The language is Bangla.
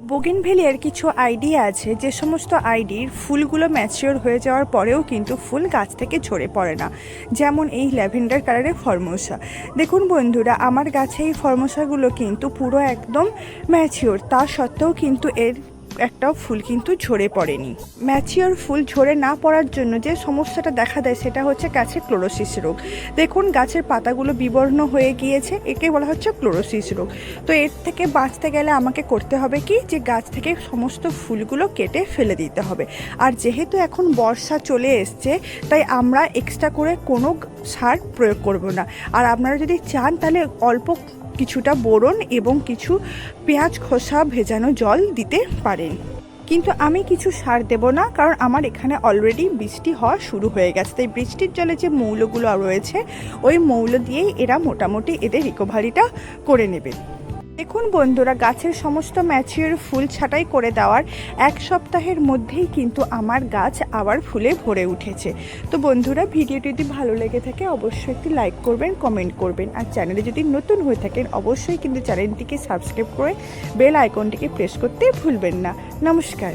বোগেনভেলিয়ার কিছু আইডিয়া আছে যে সমস্ত আইডির ফুলগুলো ম্যাচিওর হয়ে যাওয়ার পরেও কিন্তু ফুল গাছ থেকে ঝরে পড়ে না, যেমন এই ল্যাভেন্ডার কালারের ফর্মোসা। দেখুন বন্ধুরা, আমার গাছে এই ফর্মোসাগুলো কিন্তু পুরো একদম ম্যাচিওর, তা সত্ত্বেও কিন্তু এর একটাও ফুল কিন্তু ঝরে পড়েনি। ম্যাচিওর ফুল ঝরে না পড়ার জন্য যে সমস্যাটা দেখা দেয় সেটা হচ্ছে গাছের ক্লোরোসিস রোগ। দেখুন, গাছের পাতাগুলো বিবর্ণ হয়ে গিয়েছে, একে বলা হচ্ছে ক্লোরোসিস রোগ। তো এর থেকে বাঁচতে গেলে আমাকে করতে হবে কি? যে গাছ থেকে সমস্ত ফুলগুলো কেটে ফেলে দিতে হবে। আর যেহেতু এখন বর্ষা চলে এসছে, তাই আমরা এক্সট্রা করে কোনো সার প্রয়োগ করব না। আর আপনারা যদি চান, তাহলে অল্প কিছুটা বোরন এবং কিছু পেঁয়াজ খোসা ভেজানো জল দিতে পারেন। কিন্তু আমি কিছু সার দেব না, কারণ আমার এখানে অলরেডি বৃষ্টি হওয়া শুরু হয়ে গেছে। তাই বৃষ্টির জলে যে মৌলগুলো রয়েছে, ওই মৌল দিয়েই এরা মোটামুটি এদের রিকভারিটা করে নেবে। দেখুন বন্ধুরা, গাছের সমস্ত ম্যাচিওর ফুল ছাটাই করে দেওয়ার এক সপ্তাহের মধ্যেই কিন্তু আমার গাছ আবার ফুলে ভরে উঠেছে। তো বন্ধুরা, ভিডিওটি যদি ভালো লেগে থাকে, অবশ্যই একটি লাইক করবেন, কমেন্ট করবেন। আর চ্যানেলে যদি নতুন হয়ে থাকেন, অবশ্যই কিন্তু চ্যানেলটিকে সাবস্ক্রাইব করে বেল আইকনটিকে প্রেস করতে ভুলবেন না। নমস্কার।